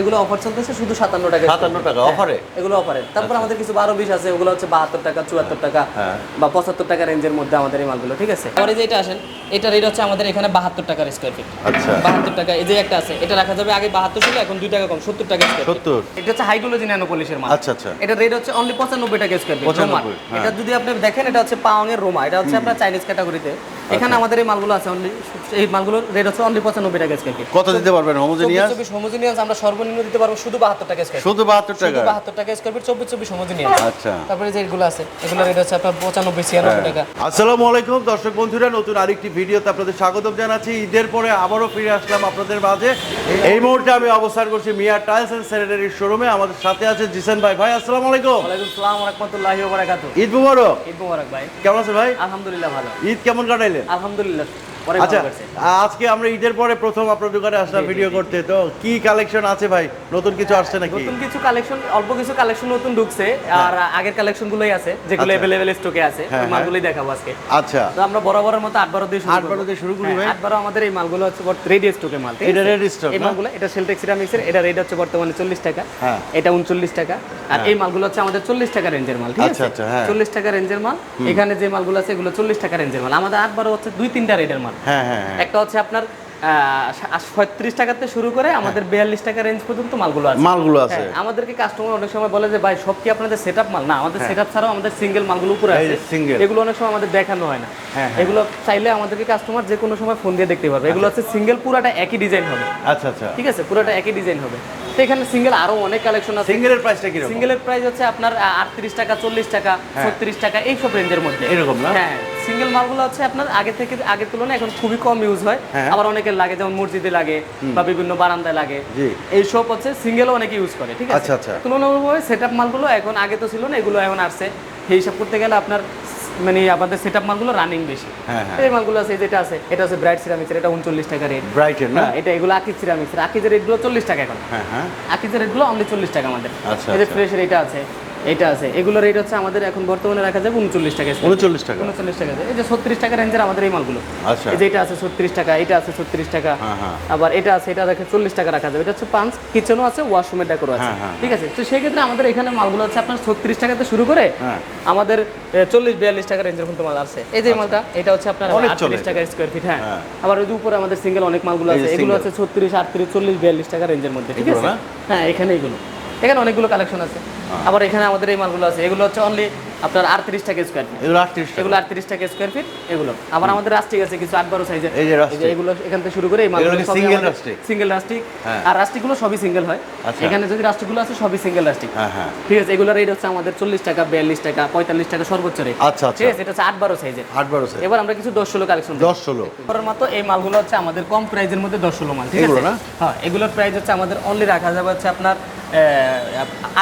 এগুলো অফার চলতেছে শুধু সাতান্ন টাকা 57 টাকা, অফারে? এগুলো অফারে তারপর আমাদের কিছু বারো বিশ আছে ওগুলো হচ্ছে বাহাত্তর টাকা চুয়াত্তর টাকা হ্যাঁ। বা পঁচাত্তর টাকা রেঞ্জের মধ্যে আমাদের এই মালগুলো ঠিক আছে? এবারে যে এটা আসেন এটা রেট হচ্ছে আমাদের এখানে বাহাত্তর টাকার স্কোয়ার ফিট আচ্ছা। বাহাত্তর টাকা এই যে একটা আছে এটা রাখা যাবে আগে বাহাত্তর ছিল এখন দুই টাকা কম সত্তর টাকা স্কোয়ার ফিট 70 এটা হচ্ছে হাইড্রোলজি ন্যানো পলিশের মাল। আচ্ছা আচ্ছা। এটা রেট হচ্ছে অনলি পঁচানব্বই টাকা স্কোয়ার ফিট 95, রোমান। এটা যদি আপনি দেখেন এটা হচ্ছে পাওয়াং এর রোমা এটা হচ্ছে আপনার চাইনিজ ক্যাটাগরিতে এখানে আমাদের এই মালগুলো আছে অনলি এই মালগুলোর রেট হচ্ছে অনলি পঁচানব্বই টাকা স্কোয়ার ফিট কত দিতে পারবেন হোমোজেনিয়াস হোমোজিনিয়াস আমরা সর্বনিম্ন দিতে পারব শুধু বাহাত্তর টাকা স্কোয়ার শুধু 72 শুধু টাকা বাহাত্তর টাকা স্কোয়ার ফিট চব্বিশ চব্বিশ হোমোজিনিয়াস আচ্ছা। তারপরে যে এগুলো আছে এগুলো রেট হচ্ছে আপনার পঁচানব্বই ছিয়ানব্বই টাকা। আসসালামু আলাইকুম দর্শক বন্ধুরা নতুন আরেকটি ভিডিওতে আপনাদের স্বাগতম জানাচ্ছি। ঈদের পরে আবারও ফিরে আসলাম আপনাদের মাঝে। এই মুহূর্তে আমি অবস্থান করছি মিয়া টাইলস এন্ড স্যানিটারি শোরুমে। আমাদের সাথে আছে জিসান ভাই। ভাই আসসালামু আলাইকুম। ওয়ালাইকুম সালাম রহমতুল্লাহি ওয়া বারাকাতুহু। ঈদ মুবারক। ঈদ মোবারক ভাই। কেমন আছেন ভাই? আলহামদুলিল্লাহ ভালো। ঈদ কেমন কাটাইলেন? আলহামদুলিল্লাহ। আচ্ছা আজকে আমরা ঈদের পরে প্রথম আপনার দোকানে আসলাম ভিডিও করতে তো কি কালেকশন আছে ভাই? নতুন কিছু আসছে নাকি? নতুন কিছু কালেকশন অল্প কিছু কালেকশন নতুন ঢুকছে আর আগের কালেকশন গুলোই আছে যেগুলো আচ্ছা। স্টকে আছে হ্যাঁ, ওই মালগুলোই দেখাবো আজকে। আচ্ছা। তো আমরা বরাবরের মতো আট বারো দিয়ে শুরু দিয়ে শুরু করি হ্যাঁ, ভাই। আমাদের এই মালগুলো হচ্ছে রেডি স্টকে মাল এটা ready stock এই মালগুলো এটা সেলটেক্স সিরামিক্সের এটা রেট হচ্ছে বর্তমানে চল্লিশ টাকা। হ্যাঁ। এটা উনচল্লিশ টাকা। আর এই মালগুলো হচ্ছে আমাদের চল্লিশ টাকা রেঞ্জের মাল ঠিক আচ্ছা, আছে? আচ্ছা, হ্যাঁ। চল্লিশ টাকা রেঞ্জের মাল। এখানে যে মালগুলো আছে এগুলো চল্লিশ টাকা রেঞ্জের মাল। আমাদের আট বারো হচ্ছে দুই তিনটা রেটের মাল। হ্যাঁ হ্যাঁ হ্যাঁ। একটা হচ্ছে আপনার ছত্রিশ টাকাতে শুরু করে আমাদের বিয়াল্লিশ টাকা রেঞ্জ পর্যন্ত মালগুলো আছে। মালগুলো আছে। হ্যাঁ, আমাদেরকে কাস্টমার অনেক সময় বলে যে ভাই সব কি আপনাদের সেটআপ মাল? না আমাদের সেটআপ ছাড়াও আমাদের সিঙ্গেল মালগুলো উপরে হ্যাঁ। আছে। single। এগুলো অনেক সময় আমাদের দেখানো হয় না। হ্যাঁ, এগুলো চাইলে আমাদেরকে কাস্টমার যে কোনো সময় ফোন দিয়ে দেখতে পারবে। এগুলো হচ্ছে সিঙ্গেল পুরাটা একই ডিজাইন হবে। আচ্ছা আচ্ছা। ঠিক আছে? পুরাটা একই ডিজাইন হবে। তো এখানে সিঙ্গেল আরও অনেক কালেকশন আছে। সিঙ্গেলের প্রাইসটা কি সিঙ্গেলের প্রাইস হচ্ছে আপনার আটত্রিশ টাকা চল্লিশ টাকা ছত্রিশ টাকা এইসব রেঞ্জের মধ্যে। এরকম না? হ্যাঁ সিঙ্গেল মালগুলো হচ্ছে আপনার আগে থেকে আগের তুলনায় এখন খুবই কম ইউজ হয়। হ্যাঁ। আবার অনেকের লাগে যেমন মসজিদে লাগে বা বিভিন্ন বারান্দায় লাগে। জি। এইসব হচ্ছে সিঙ্গেলও অনেকে ইউজ করে ঠিক আছে? আচ্ছা, আচ্ছা। তুলনামূলকভাবে সেটআপ মালগুলো এখন আগে তো ছিল না এগুলো এখন আসছে। সেই হিসাব করতে গেলে আপনার মানে আমাদের সেটআপ মালগুলো রানিং বেশি। হ্যাঁ, হ্যাঁ। এই মালগুলো আছে যেটা আছে এটা আছে ব্রাইট সিরামিক্সের এটা উনচল্লিশ টাকা রেট ব্রাইটের না? হ্যাঁ এটা এগুলো আকিজ সিরামিক্সের আকিজের রেটগুলো চল্লিশ টাকা এখন। হ্যাঁ হ্যাঁ। আকিজের রেটগুলো অনলি চল্লিশ টাকা আমাদের। আচ্ছা, এই যে ফ্রেশ ফ্রেশের এটা আছে। এটা আছে। এগুলো রেট হচ্ছে আমাদের এখন বর্তমানে রাখা যাবে উনচল্লিশ টাকা উনচল্লিশ টাকা। উনচল্লিশ টাকা এই যে ছত্রিশ টাকা রেঞ্জের আমাদের এই মালগুলো। আচ্ছা। এই যে এটা আছে ছত্রিশ টাকা এটা আছে ছত্রিশ টাকা। হ্যাঁ, হ্যাঁ। আবার এটা আছে এটা রেখে চল্লিশ টাকা রাখা যাবে। এটা হচ্ছে পাঁচ কিচেনও আছে ওয়াশরুমের ডেকোরও আছে। হ্যাঁ, ঠিক আছে? তো সেই ক্ষেত্রে আমাদের এখানে মালগুলো হচ্ছে আপনার ছত্রিশ টাকাতে শুরু করে। আমাদের চল্লিশ বিয়াল্লিশ টাকা রেঞ্জের পর্যন্ত মাল আছে। এই যে মালটা এটা হচ্ছে আপনার আটত্রিশ টাকা স্কোয়ার ফিট হ্যাঁ। আবার ওই উপরে আমাদের সিঙ্গেল অনেক মালগুলো আছে। এগুলো। হচ্ছে ছত্রিশ আটত্রিশ চল্লিশ বিয়াল্লিশ টাকা রেঞ্জের মধ্যে ঠিক আছে? হ্যাঁ এখানে এগুলো। এখানে অনেকগুলো কালেকশন আছে। আবার এখানে আমাদের এই মালগুলো আছে। এগুলো হচ্ছে অনলি আপনার আটত্রিশ টাকা স্কোয়ার ফিট এগুলো আটত্রিশ এগুলো আটত্রিশ টাকা স্কোয়ার ফিট এগুলো। আবার আমাদের রাস্টিক আছে কিছু আট বারো সাইজের এই যে। এগুলো এখান থেকে শুরু করে এই এগুলো কি single rustic? সিঙ্গেল রাস্টিক হ্যাঁ। আর রাস্টিকগুলো সবই সিঙ্গেল হয়। আচ্ছা। এখানে যদি রাস্টিকগুলো আছে সবই সিঙ্গেল রাস্টিক হ্যাঁ হ্যাঁ। ঠিক আছে এগুলোর রেট হচ্ছে আমাদের চল্লিশ টাকা বিয়াল্লিশ টাকা পঁয়তাল্লিশ টাকা সর্বোচ্চ রেট আচ্ছা আচ্ছা। ঠিক আছে এটা হচ্ছে আট বারো সাইজের আট বারো সাইজ এবার আমরা কিছু দশ ষোলো কালেকশন দশ ষোলো। করার মতো এই মালগুলো হচ্ছে আমাদের কম প্রাইজের মধ্যে দশ ষোলো মাল ঠিক এগুলো আছে? হ্যাঁ এগুলোর প্রাইস হচ্ছে আমাদের অনলি রাখা যাবে হচ্ছে আপনার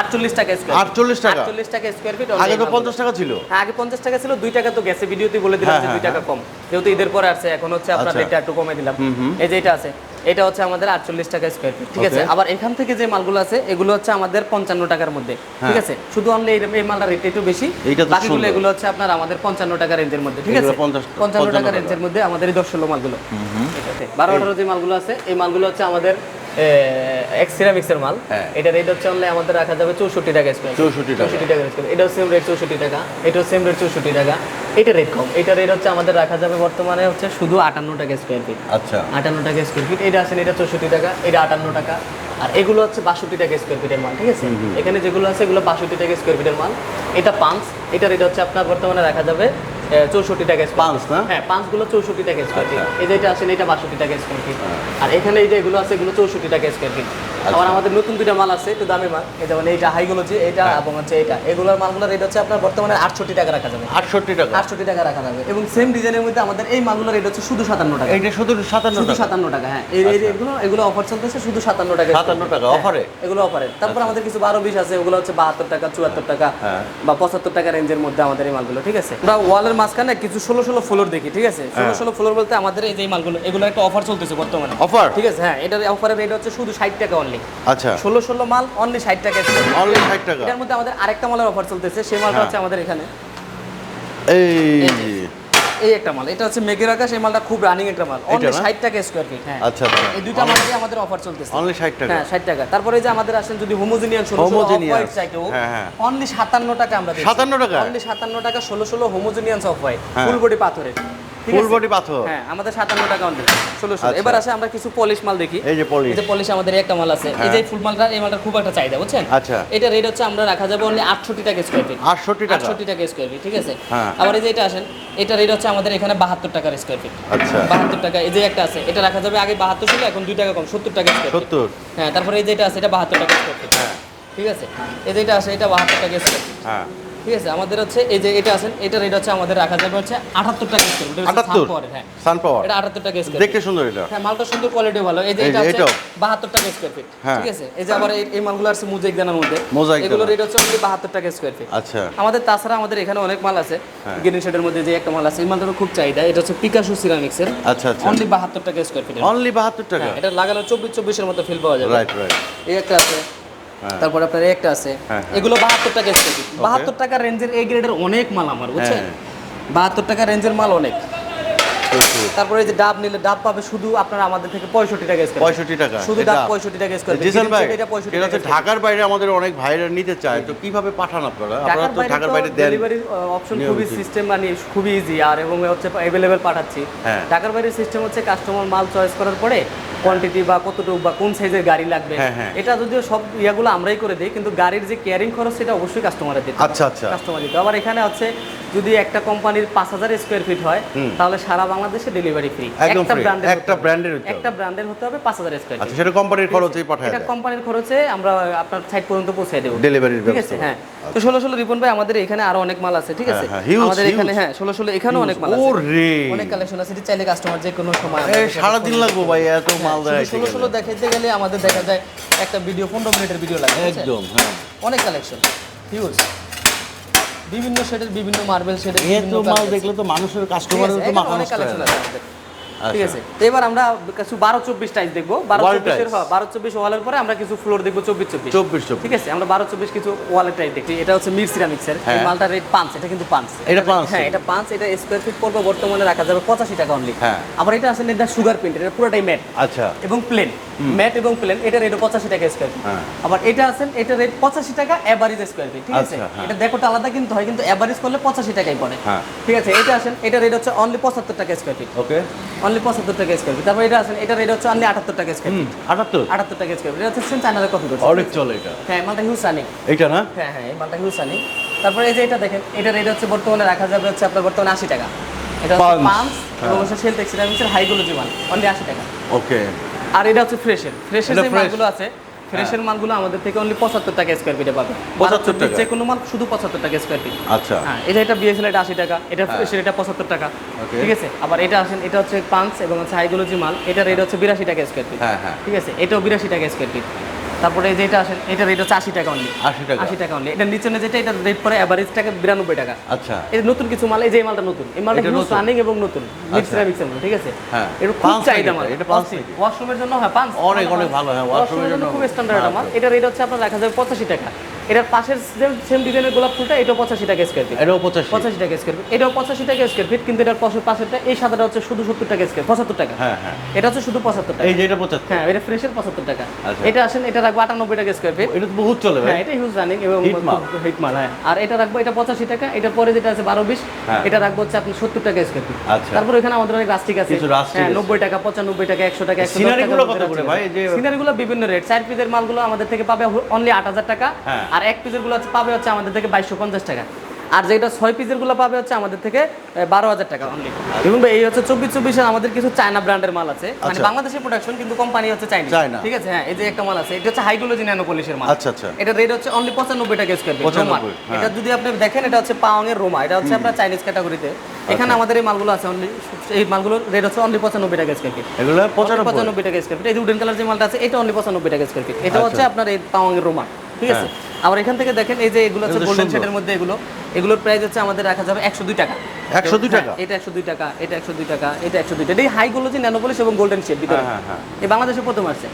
আটচল্লিশ টাকা স্কোয়ার আটচল্লিশ টাকা? আটচল্লিশ টাকা স্কোয়ার ফিট আগে তো পঞ্চাশ টাকা ছিল। হ্যাঁ, আগে পঞ্চাশ টাকা ছিল টাকা তো গেছে। ভিডিওতে বলে দিলাম হ্যাঁ, যে হ্যাঁ, টাকা কম। যেহেতু ঈদের পরে আসছে এখন হচ্ছে আপনার আচ্ছা। রেটটা একটু কমে দিলাম। এই যে এটা আছে এটা হচ্ছে আমাদের আটচল্লিশ টাকা স্কোয়ার ফিট ঠিক আছে? আবার এখান থেকে যে মালগুলো আছে এগুলো হচ্ছে আমাদের পঞ্চান্ন টাকার মধ্যে ঠিক আছে? শুধু অনলি এই মালটার রেট একটু বেশি। বাকিগুলো এগুলো হচ্ছে আপনার আমাদের পঞ্চান্ন টাকা রেঞ্জের মধ্যে ঠিক আছে? পঞ্চান্ন 55 টাকা। রেঞ্জের মধ্যে আমাদের এই দশ ষোলো মালগুলো। এটাতে বারো আঠারো যে মালগুলো আছে এই মালগুলো হচ্ছে আমাদের এক্স সিরামিক্সের মাল। হ্যাঁ। এটা রেট হচ্ছে অনলি আমাদের রাখা যাবে চৌষট্টি টাকা স্কোয়ার 64 টাকা। চৌষট্টি টাকা স্কোয়ার এটাও সেম রেট চৌষট্টি টাকা। এটাও সেম রেট চৌষট্টি টাকা। এটা রেট কম। এটা রেট হচ্ছে আমাদের রাখা যাবে বর্তমানে হচ্ছে শুধু আটান্ন টাকা স্কোয়ার ফিট আচ্ছা। আটান্ন টাকা স্কোয়ার ফিট এটা আছেন এটা চৌষট্টি টাকা এটা আটান্ন টাকা। আর এগুলো হচ্ছে বাষট্টি টাকা স্কোয়ার ফিটের মাল ঠিক আছে? এখানে যেগুলো আছে এগুলো বাষট্টি টাকা স্কোয়ার ফিটের মাল। এটা পাঁচ এটা রেট হচ্ছে আপনার বর্তমানে রাখা যাবে চৌষট্টি টাকা পাঁচ না? হ্যাঁ পাঁচগুলো চৌষট্টি টাকা স্কোয়ার ফিট আচ্ছা। এই যে এটা আছেন এটা বাষট্টি টাকা স্কোয়ার ফিট আর এখানে এই যেগুলো আছে এগুলো চৌষট্টি টাকা স্কোয়ার ফিট আবার আমাদের নতুন দুইটা মাল আছে একটু দামি মাল। এই যেমন এইটা হাইগুলোজি এটা এবং হচ্ছে এটা এগুলোর মালগুলোর রেট হচ্ছে আপনার বর্তমানে আটষট্টি টাকা রাখা যাবে। আটষট্টি টাকা। আটষট্টি টাকা রাখা যাবে। এবং সেম ডিজাইনের মধ্যে আমাদের এই মালগুলোর রেট হচ্ছে শুধু সাতান্ন টাকা। এইটা শুধু সাতান্ন শুধু সাতান্ন টাকা হ্যাঁ। এই এই এগুলো এগুলো অফার চলতেছে শুধু সাতান্ন টাকা। 57 টাকা, হ্যাঁ, অফারে? এগুলো অফারে তারপর আমাদের কিছু বারো বিশ আছে ওগুলো হচ্ছে বাহাত্তর টাকা চুয়াত্তর টাকা হ্যাঁ। বা পঁচাত্তর টাকা রেঞ্জের মধ্যে আমাদের এই মালগুলো ঠিক আছে? আমরা ওয়ালের মাঝখানে কিছু ষোলো ষোলো ফ্লোর দেখি ঠিক আছে? ষোলো হ্যাঁ। ষোলো ফ্লোর বলতে আমাদের এই যে মালগুলো এগুলো একটা অফার চলতেছে বর্তমানে। অফার ঠিক আছে হ্যাঁ। এটার অফারের রেট হচ্ছে শুধু ষাট টাকা অনলি আচ্ছা। ষোলো ষোলো মাল অনলি ষাট টাকা অনলি ষাট টাকা। এটার মধ্যে আমাদের আরেকটা মালের অফার চলতেছে সেই মালটা হ্যাঁ। হচ্ছে আমাদের এখানে। এই এই একটা মাল। এটা হচ্ছে মেঘের আকাশ এই মালটা খুব রানিং একটা মাল। অনলি না? ষাট টাকা স্কোয়ার ফিট হ্যাঁ। আচ্ছা আচ্ছা। এই দুইটা মালেরই আমাদের অফার চলতেছে। অনলি ষাট টাকা। হ্যাঁ ষাট টাকা। তারপরে যে আমাদের আসেন যদি হোমোজিনিয়ান ষোলো ষোলো Homogeneous, হোয়াইট চাইতেও হ্যাঁ, হ্যাঁ। অনলি সাতান্ন টাকা আমরা 57 টাকা? অনলি সাতান্ন টাকা ষোলো ষোলো হোমোজিনিয়ান্স অফ হোয়াইট হ্যাঁ। ফুল বডি পাথরের। ফুল বডি পাথর? হ্যাঁ আমাদের সাতান্ন টাকা অনলি ষোলো আচ্ছা। এবার আসে আমরা কিছু পলিশ মাল দেখি। এই যে polish। এই যে পলিশ আমাদের একটা মাল আছে। এই যে ফুল মালটা এই মালটা খুব একটা চাহিদা বুঝছেন? আচ্ছা। এটা রেট হচ্ছে আমরা রাখা যাবে অনলি আটষট্টি টাকা স্কোয়ার ফিট 68 টাকা? আটষট্টি টাকা স্কোয়ার ফিট ঠিক আছে? হ্যাঁ। আবার এই যে এটা আসেন এটা রেট হচ্ছে আমাদের এখানে বাহাত্তর টাকার স্কোয়ার ফিট আচ্ছা। বাহাত্তর টাকা এই যে একটা আছে এটা রাখা যাবে আগে বাহাত্তর ছিল এখন দুই টাকা কম সত্তর টাকা স্কোয়ার ফিট সত্তর। হ্যাঁ তারপরে এই যে এটা আছে এটা বাহাত্তর টাকা স্কোয়ার ফিট হ্যাঁ। ঠিক আছে? এই যে এটা আছে এটা বাহাত্তর টাকা স্কোয়ার ফিট হ্যাঁ। ঠিক আছে? আমাদের হচ্ছে এই যে এটা আছেন এটা রেট হচ্ছে আমাদের রাখা যাবে হচ্ছে আটাত্তর টাকা ফিট আটাত্তর? হ্যাঁ। সানপাওয়ার এটা আটাত্তর টাকা স্কোয়ার দেখতে সুন্দর এটা। হ্যাঁ মালটা সুন্দর কোয়ালিটি ভালো। এই যে এটা হচ্ছে এটাও? বাহাত্তর টাকা স্কোয়ার ফিট হ্যাঁ। ঠিক আছে? এই যে আবার এই- মালগুলো আছে মুজাইক দানার মধ্যে। মোজাইক এগুলো রেট হচ্ছে only বাহাত্তর টাকা স্কোয়ার ফিট আচ্ছা। আমাদের তাছাড়া আমাদের এখানে অনেক মাল আছে। হ্যাঁ। গ্রিন শেডের মধ্যে যে একটা মাল আছে এই মালটারও খুব চাহিদা। এটা হচ্ছে পিকাশো সিরামিক্সের আচ্ছা আচ্ছা। অনলি বাহাত্তর টাকা স্কোয়ার ফিট অনলি বাহাত্তর টাকা হ্যাঁ এটা লাগানো চব্বিশ চব্বিশের মতো ফিল পাওয়া যাবে। রাইট রাইট এই একটা আছে। হ্যাঁ। তারপর আপনার একটা আছে। হ্যাঁ, হ্যাঁ। এগুলো বাহাত্তর টাকা স্কোয়ার বাহাত্তর টাকা রেঞ্জের এই গ্রেডের অনেক মাল আমার বুঝছেন? হ্যাঁ। বাহাত্তর টাকা রেঞ্জের মাল অনেক। তারপরে এই যে ডাব নিলে ডাব পাবে শুধু আপনারা আমাদের থেকে পঁয়ষট্টি টাকা স্কোয়ার পঁয়ষট্টি টাকা। শুধু ডাব পঁয়ষট্টি টাকা স্কোয়ার জিসান ভাই এটা পঁয়ষট্টি এটা টাকা হচ্ছে ঢাকার বাইরে আমাদের অনেক ভাইরা নিতে চায় তো কীভাবে পাঠান আপনারা? আপনারা তো ঢাকার বাইরে দেন। ডেলিভারি অপশন খুবই সিস্টেম মানে খুবই ইজি আর এবং হচ্ছে অ্যাভেলেবেল পাঠাচ্ছি। হ্যাঁ। ঢাকার বাইরে সিস্টেম হচ্ছে কাস্টমার মাল চয়েস করার পরে কোয়ান্টিটি বা কতটুকু বা কোন সাইজের গাড়ি লাগবে। হ্যাঁ, হ্যাঁ। এটা যদিও সব ইয়াগুলো আমরাই করে দিই কিন্তু গাড়ির যে কেয়ারিং খরচ সেটা অবশ্যই কাস্টমারের দিতে আচ্ছা, আচ্ছা। কাস্টমার দিতে আবার এখানে হচ্ছে যদি একটা কোম্পানির পাঁচ হাজার স্কোয়ার ফিট হয় তাহলে সারা বাংলাদেশে ডেলিভারি ফ্রি একদম একটা ব্র্যান্ডের একটা ব্র্যান্ডের হতে হবে। পাঁচ হাজার স্কোয়ার আচ্ছা সেটা কোম্পানির খরচেই পাঠায় এটা কোম্পানির খরচে আমরা আপনার সাইট পর্যন্ত পৌঁছে দেবো। Delivery র ঠিক আছে হ্যাঁ। তো ষোলো ষোলো রিপন ভাই আমাদের এখানে আরও অনেক মাল আছে ঠিক আছে? হ্যাঁ, হ্যাঁ, huge, আমাদের এখানে হ্যাঁ ষোলো ষোলো এখানেও অনেক মাল আছে। ওরে। অনেক কালেকশন আছে এটি চাইলে কাস্টমার যে কোনো সময় এই সারাদিন লাগবো ভাই এত মাল দেয় হ্যাঁ, ষোলো ষোলো দেখাইতে গেলে আমাদের দেখা যায় একটা ভিডিও পনেরো মিনিটের ভিডিও লাগে একদম হ্যাঁ। অনেক কালেকশন হিউজ বিভিন্ন শেডের বিভিন্ন মার্বেল শেডের এত মাল দেখলে তো মানুষের কাস্টমারের তো মাথা নষ্ট হয়ে। আচ্ছা। ঠিক আছে? তো এবার আমরা কিছু বারো চব্বিশ টাইপ দেখব। বারো চব্বিশের বারো চব্বিশ ওয়ালের পরে আমরা কিছু ফ্লোর দেখব চব্বিশ চব্বিশ। চব্বিশ ঠিক আছে? আমরা বারো চব্বিশ কিছু ওয়ালের টাইপ দেখি এটা হচ্ছে মির সিরামিক্সের এই হ্যাঁ। রেট পাঁচ এটা কিন্তু পাঁচ এটা পাঁচ? হ্যাঁ এটা পাঁচ এটা স্কোয়ার ফিট পড়বে বর্তমানে রাখা যাবে পঁচাশি টাকা অনলি হ্যাঁ। আবার এটা আসলে এটা সুগার প্রিন্ট এটা পুরোটাই ম্যাট আচ্ছা। এবং প্লেন ম্যাট এবং প্লেন এটা রেট পঁচাশি টাকা স্কোয়ার ফিট হ্যাঁ। আবার এটা আছেন এটা রেট পঁচাশি টাকা অ্যাভারেজ স্কোয়ার ফিট ঠিক আছে? আচ্ছা, হ্যাঁ। এটা দেখোটা আলাদা কিন্তু হয় কিন্তু অ্যাভারেজ করলে পঁচাশি টাকাই পড়ে। হ্যাঁ। ঠিক আছে? এটা আসেন এটা রেট হচ্ছে অনলি পঁচাত্তর টাকা স্কোয়ার ফিট ওকে অনলি পঁচাত্তর টাকা স্কোয়ার ফিট তারপর এটা আসেন এটা রেট হচ্ছে অনলি আটাত্তর টাকা স্কোয়ার ফিট আটাত্তর? আটাত্তর টাকা স্কোয়ার ফিট এটা হচ্ছে চায়নাতে কপি করছে। অনেক চলে এটা। হ্যাঁ মালটা হিউজ আনি এটা না? হ্যাঁ হ্যাঁ মালটা হিউজ আনি তারপরে এই যে এটা দেখেন এটা রেট হচ্ছে বর্তমানে রাখা যাবে হচ্ছে আপনার বর্তমানে আশি টাকা। এটা হচ্ছে Punch। এবং হচ্ছে সেল টেক্সিলামিক্সের হাইগুলো মাল অনলি আশি টাকা। ওকে আর এটা হচ্ছে ফ্রেশের ফ্রেশের যে। মালগুলো আছে ফ্রেশের মালগুলো আমাদের থেকে অনলি পঁচাত্তর টাকা স্কোয়ার ফিটে পাবে। 75 টাকা? যে কোনো মাল শুধু পঁচাত্তর টাকা স্কোয়ার ফিট আচ্ছা। হ্যাঁ এটা এটা বিএসএল এটা আশি টাকা এটা ফ্রেশের এটা পঁচাত্তর টাকা। ঠিক আছে? আবার এটা আসেন এটা হচ্ছে পাঞ্চ এবং হচ্ছে হাইগোলজি মাল। এটা রেট হচ্ছে বিরাশি টাকা স্কোয়ার ফিট হ্যাঁ, হ্যাঁ। ঠিক আছে? এটাও বিরাশি টাকা স্কোয়ার ফিট তারপরে এই যে এটা আসেন এটা রেট হচ্ছে আশি টাকা অনলি 80 টাকা? আশি টাকা অনলি এটা নিচে যেটা এটা রেট পরে অ্যাভারেজ টাকা বিরানব্বই টাকা। আচ্ছা। এটা নতুন কিছু মাল এই যে মালটা নতুন। এই মালটা হিউজ নতুন? রানিং এবং নতুন। মিক্সার মিক্সার ঠিক আছে? হ্যাঁ। এটা খুব চাহিদা মাল। এটা? পাঁচ। ওয়াশরুমের জন্য হ্যাঁ পাঁচ অনেক, অনেক ভালো, হ্যাঁ, ওয়াশরুমের জন্য খুব স্ট্যান্ডার্ড আমার মাল। এটা রেট হচ্ছে আপনার রাখা যাবে পঁচাশি টাকা। এটার পাশের সেম ডিজাইনের গোলাপ ফুলটা এটাও পঁচাশি টাকা স্কোয়ার ফিট এটাও পঁচাশি। পঁচাশি টাকা স্কোয়ার ফিট এটাও পঁচাশি টাকা স্কোয়ার ফিট কিন্তু এটার পাশের পাশেরটা এই সাদাটা হচ্ছে শুধু সত্তর টাকা স্কোয়ার পঁচাত্তর টাকা। হ্যাঁ হ্যাঁ। এটা হচ্ছে শুধু পঁচাত্তর টাকা। এই যে এটা পঁচাত্তর। হ্যাঁ এটা ফ্রেশের পঁচাত্তর টাকা। আচ্ছা। এটা আসেন এটা রাখব আটানব্বই টাকা স্কোয়ার ফিট এটা তো বহুত চলে ভাই। হ্যাঁ এটা হিউজ রানিং এবং Hit মাল। হিট মাল হ্যাঁ। আর এটা রাখব এটা পঁচাশি টাকা এটা পরে যেটা আছে বারো বিশ হ্যাঁ। এটা রাখব হচ্ছে আপনি সত্তর টাকা স্কোয়ার ফিট আচ্ছা। তারপর এখানে আমাদের অনেক রাস্টিক আছে। হ্যাঁ নব্বই টাকা পঁচানব্বই টাকা একশো টাকা একশো Scenery গুলো কত করে ভাই? এই যে- সিনারি গুলো বিভিন্ন রেট চার পিসের মালগুলো আমাদের থেকে পাবে অনলি আট হাজার টাকা। হ্যাঁ। আর এক পিসেরগুলো হচ্ছে পাবে হচ্ছে আমাদের থেকে বাইশশো পঞ্চাশ টাকা। আর যেটা ছয় পিসেরগুলো পাবে হচ্ছে আমাদের থেকে বারো হাজার টাকা অনলি এবং ভাই, এই হচ্ছে চব্বিশ চব্বিশের আমাদের কিছু চায়না ব্র্যান্ডের মাল আছে। মানে আচ্ছা। বাংলাদেশের প্রোডাকশন কিন্তু কোম্পানি হচ্ছে চাইনা ঠিক আছে? হ্যাঁ এই যে একটা মাল আছে এটা হচ্ছে হাইগুলোজি ন্যানো পলিশের মাল। আচ্ছা, আচ্ছা। এটা রেট হচ্ছে অনলি পঁচানব্বই টাকা স্কোয়ার ফিট 95, রোমা। এটা যদি আপনি দেখেন এটা হচ্ছে পাওয়াং এর রোমা এটা হচ্ছে আপনার চাইনিজ ক্যাটাগরিতে এখানে আমাদের এই মালগুলো আছে অনলি এই মালগুলোর রেট হচ্ছে অনলি পঁচানব্বই টাকা স্কোয়ার ফিট এগুলো পঁচানব্বই। টাকা স্কোয়ার ফিট এই যে উডেন কালার যে মালটা আছে এটা অনলি পঁচানব্বই টাকা স্কোয়ার ফিট এটা হচ্ছে আপনার এই পাওয়াং এর রোমা ঠিক আছে? আবার এখান থেকে দেখেন এই যে এগুলো এগুলো গোল্ডেন। শেডের মধ্যে এগুলো। এগুলোর প্রাইস হচ্ছে আমাদের রাখা যাবে একশো দুই টাকা। 102 টাকা? হ্যাঁ, এটা একশো দুই টাকা এটা একশো দুই টাকা এটা একশো দুই টাকা। এই হাইগুলো যে ন্যানো পলিশ এবং গোল্ডেন শেড ভিতরে। হ্যাঁ, হ্যাঁ, এই বাংলাদেশে প্রথম আসছে।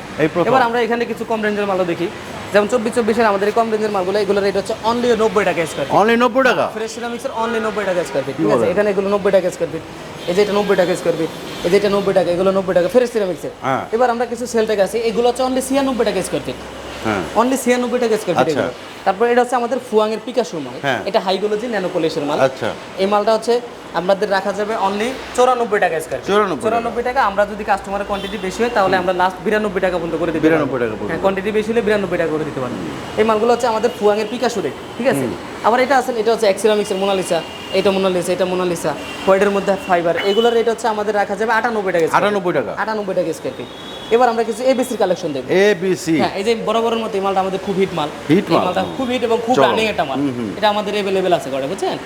এবার আমরা এখানে কিছু কম রেঞ্জের মালও দেখি। যেমন চব্বিশ চব্বিশের আমাদের কম রেঞ্জের মালগুলো এগুলো রেট হচ্ছে অনলি নব্বই টাকা স্কোয়ার অনলি নব্বই টাকা? ফ্রেশ সিরামিক্সের অনলি নব্বই টাকা স্কোয়ার ফিট ঠিক আছে? এখানে এগুলো নব্বই টাকা স্কোয়ার ফিট এই যে এটা নব্বই টাকা স্কোয়ার ফিট এই যে এটা নব্বই টাকা এগুলো নব্বই টাকা ফ্রেশ সিরামিক্সের হ্যাঁ। এবার আমরা কিছু সেল টাকা আছে এগুলো হচ্ছে অনলি ছিয়ানব্বই টাকা স্কোয়ার ফিট হ্যাঁ অনলি ছিয়ানব্বই টাকা স্কোয়ার ফিট আচ্ছা। তারপর এটা হচ্ছে আমাদের ফুয়াং এর মাল। হ্যাঁ। এটা হাইগোলজি ন্যানোপলিশের মাল। আচ্ছা। এই মালটা হচ্ছে আমাদের রাখা যাবে অনলি চৌরানব্বই টাকা স্কোয়ার 94 চৌরানব্বই টাকা আমরা যদি কাস্টমারের কোয়ান্টিটি বেশি হয় তাহলে আমরা লাস্ট বিরানব্বই টাকা পর্যন্ত করে পারব। 92 টাকা হ্যাঁ কোয়ান্টিটি বেশি হলে বিরানব্বই টাকা করে দিতে পারব। এই মালগুলো হচ্ছে আমাদের ফুয়াং এর পিকাসু রেট ঠিক আছে? আবার এটা আছে এটা হচ্ছে এক্সিরামিক্সের মোনালিসা এটা মোনালিসা এটা মোনালিসা হোয়াইটের মধ্যে ফাইবার এগুলোর রেট হচ্ছে আমাদের রাখা যাবে আটানব্বই টাকা আটানব্বই টাকা। আটানব্বই টাকা স্কোয়ার ফিট এবার আমরা কিছু এবিসির কালেকশন দেখব। এ বি হ্যাঁ এই যে বড় বড় মতো এই মালটা আমাদের খুব হিট মাল। হিট মাল, মালটা খুব হিট এবং খুব। রানিং একটা মাল। এটা আমাদের অ্যাভেলেবেল আছে ঘরে বুঝছেন?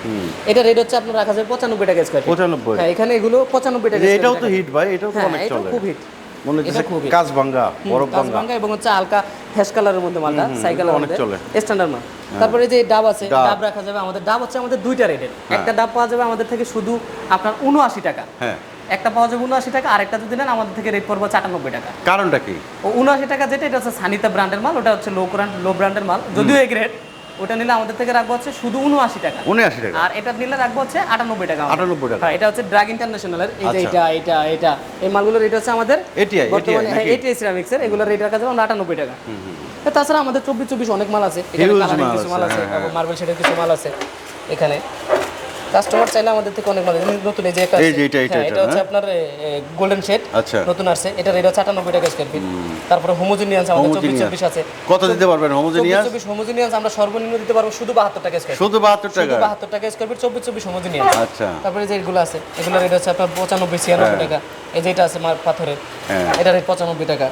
এটা রেট হচ্ছে আপনার রাখা যায় পঁচানব্বই টাকা স্কোয়ার পঁচানব্বই। হ্যাঁ এখানে এগুলো পঁচানব্বই টাকা এটাও তো হিট ভাই এটাও তো হ্যাঁ অনেক এটা চলে। খুব হিট মনে হচ্ছে খুব কাজ ভাঙ্গা বরফ কাঁচভাঙ্গা এবং হচ্ছে হালকা ফ্যাশ কালারের মধ্যে মালটা সাইকেল অনেক চলে। স্ট্যান্ডার্ড মাল। তারপরে এই যে ডাব আছে ডাব। রাখা যাবে আমাদের ডাব হচ্ছে আমাদের দুইটা রেটের একটা ডাব পাওয়া যাবে আমাদের থেকে শুধু আপনার উনআশি টাকা। হ্যাঁ। একটা পাওয়া যাবে উনআশি টাকা আর একটা যদি নেন আমাদের থেকে রেট পড়ব আটানব্বই টাকা। কারণটা কি? ও উনআশি টাকা যেটা এটা হচ্ছে সানিতা ব্র্যান্ডের মাল ওটা হচ্ছে লো ব্র্যান্ড লো ব্র্যান্ডের মাল যদিও এ গ্রেড ওটা নিলে আমাদের থেকে রাখব হচ্ছে শুধু উনআশি টাকা। উনআশি টাকা। আর এটা নিলে রাখব হচ্ছে আটানব্বই টাকা। 98 টাকা। হ্যাঁ এটা হচ্ছে ড্রাগ ইন্টারন্যাশনালের এই যে আচ্ছা। এটা এটা এটা এই মালগুলোর রেট হচ্ছে আমাদের ATI, বর্তমানে হ্যাঁ? এটিআই সিরামিক্সের এগুলোর রেট রাখা যাবে আমরা আটানব্বই টাকা। তাছাড়া আমাদের চব্বিশ চব্বিশ অনেক মাল আছে। কিছু মাল আছে হ্যাঁ, মার্বেল শেডের কিছু মাল আছে। এখানে কাস্টমার চাইলে আমাদের থেকে অনেক মাল নতুন এই যে একটা এই যে এটা, এটা, হ্যাঁ, এটা, এটা হচ্ছে হ্যাঁ। আপনার গোল্ডেন শেড আচ্ছা। নতুন আসছে। এটা রেট হচ্ছে আটানব্বই টাকা স্কোয়ার ফিট তারপরে হোমোজিনিয়াস আমাদের চব্বিশ Homogeneous। চব্বিশ আছে। কত দিতে পারবেন হোমোজেনিয়াস চব্বিশ হোমোজিনিয়াস আমরা সর্বনিম্ন দিতে পারব শুধু বাহাত্তর টাকা স্কোয়ার শুধু বাহাত্তর শুধু টাকা বাহাত্তর টাকা স্কোয়ার ফিট চব্বিশ চব্বিশ হোমোজিনিয়াস আচ্ছা। তারপরে যে এগুলো আছে এগুলো রেট হচ্ছে আপনার পঁচানব্বই ছিয়ানব্বই টাকা। এই যে এটা আছে মার পাথরের হ্যাঁ। এটা রেট পঁচানব্বই টাকা।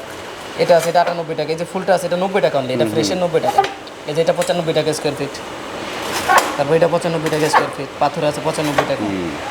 এটা আছে এটা আটানব্বই টাকা। এই যে ফুলটা আছে এটা নব্বই টাকা অনলি এটা ফ্রেশের নব্বই টাকা। এই যে এটা পঁচানব্বই টাকা স্কোয়ার ফিট তারপর এটা পঁচানব্বই টাকা স্কোয়ার ফিট পাথর আছে পঁচানব্বই টাকা।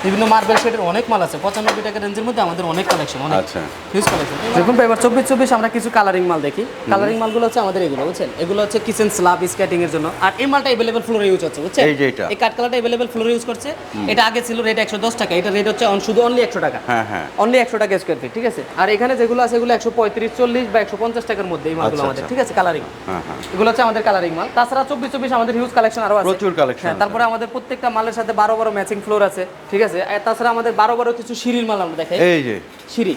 বিভিন্ন মার্বেল শেডের অনেক মাল আছে। পঁচানব্বই টাকা রেঞ্জের মধ্যে আমাদের অনেক কালেকশন অনেক আচ্ছা। হিউজ কালেকশন দেখুন এবার চব্বিশ চব্বিশ আমরা কিছু কালারিং মাল দেখি। কালারিং মালগুলো হচ্ছে আমাদের এগুলো বুঝছেন? এগুলো হচ্ছে কিচেন স্ল্যাব স্কেটিং এর জন্য। আর এই মালটা এভেলেবল ফ্লোরে ইউজ হচ্ছে বুঝছেন? এই যে এটা। এই কাঠ কালারটা এভেলেবল ফ্লোরে ইউজ করছে। এটা আগে ছিল রেট একশো দশ টাকা এটা রেট হচ্ছে শুধু অনলি একশো টাকা। হ্যাঁ হ্যাঁ। অনলি একশো টাকা স্কোয়ার ফিট ঠিক আছে? আর এখানে যেগুলো আছে এগুলো একশো পঁয়ত্রিশ চল্লিশ বা একশো পঞ্চাশ টাকার মধ্যে এই মালগুলো আচ্ছা, আমাদের আচ্ছা। ঠিক আছে? কালারিং হ্যাঁ হ্যাঁ। এগুলো হচ্ছে আমাদের কালারিং মাল। তাছাড়া চব্বিশ চব্বিশ আমাদের হিউজ কালেকশন আরও আছে। প্রচুর কালেকশন হ্যাঁ তারপরে আমাদের প্রত্যেকটা মালের সাথে বারো বারো ম্যাচিং ফ্লোর আছে ঠিক আছে? তাছাড়া আমাদের বারো বারো কিছু সিঁড়ির মাল আমরা দেখাই। এই যে। সিঁড়ি।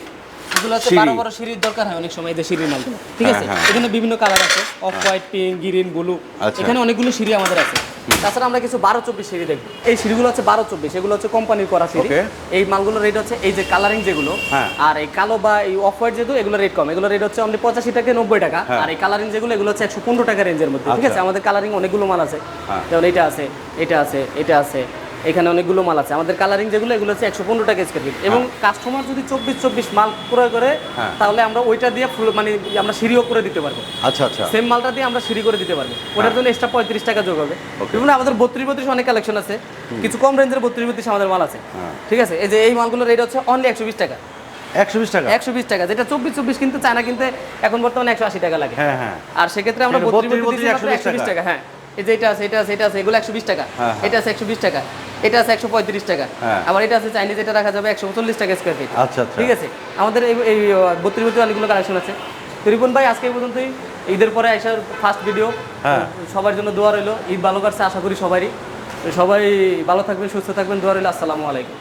এগুলো হচ্ছে। বারো বারো সিঁড়ির দরকার হয় অনেক সময় এই যে সিঁড়ির মাল। ঠিক আছে? হ্যাঁ, হ্যাঁ। এখানে বিভিন্ন কালার আছে। Off white pink green blue. এখানে অনেকগুলো সিঁড়ি আমাদের আছে। তাছাড়া আমরা কিছু বারো চব্বিশ সিঁড়ি দেখব এই সিঁড়িগুলো হচ্ছে বারো চব্বিশ এগুলো হচ্ছে কোম্পানির করা সিঁড়ি এই মালগুলোর রেট হচ্ছে এই যে কালারিং যেগুলো হ্যাঁ। আর এই কালো বা এই অফ হোয়াইট যেহেতু এগুলো রেট কম এগুলো রেট হচ্ছে অনলি পঁচাশি থেকে নব্বই টাকা হ্যাঁ। আর এই কালারিং যেগুলো এগুলো হচ্ছে একশো পনেরো টাকা রেঞ্জের মধ্যে ঠিক আছে আচ্ছা। আমাদের কালারিং অনেকগুলো মাল আছে হ্যাঁ। যেমন এটা আছে এটা আছে এটা আছে এখানে অনেকগুলো মাল আছে। আমাদের কালারিং যেগুলো এগুলো হচ্ছে একশো পনেরো টাকা স্কোয়ার ফিট এবং কাস্টমার যদি চব্বিশ চব্বিশ মাল ক্রয় করে হ্যাঁ। তাহলে আমরা ওইটা দিয়ে ফুল মানে আমরা সিঁড়িও করে দিতে পারব। আচ্ছা আচ্ছা। সেম মালটা দিয়ে আমরা সিঁড়ি করে দিতে পারব। ওটার জন্য এক্সট্রা পঁয়ত্রিশ টাকা যোগ হবে। বিভিন্ন আমাদের বত্রিশ বত্রিশ অনেক কালেকশন আছে। কিছু কম রেঞ্জের বত্রিশ বত্রিশ আমাদের মাল আছে। হ্যাঁ। ঠিক আছে? এই যে এই মালগুলোর রেট হচ্ছে অনলি একশো বিশ টাকা। একশো বিশ টাকা? একশো বিশ টাকা। যেটা চব্বিশ চব্বিশ কিন্তু চায়না কিনতে এখন বর্তমানে একশো আশি টাকা লাগে। হ্যাঁ হ্যাঁ। আর সেক্ষেত্রে আমরা বত্রিশ বত্রিশ একশো বিশ টাকা। হ্যাঁ। এই যে এটা আছে এটা আছে এটা আছে এগুলো একশো বিশ টাকা। হ্যাঁ, হ্যাঁ। এটা আছে একশো বিশ টাকা। এটা আছে একশো পঁয়ত্রিশ টাকা। হ্যাঁ। আবার এটা আছে চাইনিজ এটা রাখা যাবে একশো চল্লিশ টাকা স্কোয়ার ফিট আচ্ছা আচ্ছা। ঠিক আছে? আমাদের এই বত্রিশ বত্রিশ অনেকগুলো কালেকশন আছে। তো রিপন ভাই আজকে পর্যন্তই। ঈদের পরে আসার ফার্স্ট ভিডিও। সবার জন্য দোয়া রইল। ঈদ ভালো কাটছে আশা করি সবারই। সবাই ভালো থাকবেন সুস্থ থাকবেন। দোয়া রইল আসসালামু আলাইকুম।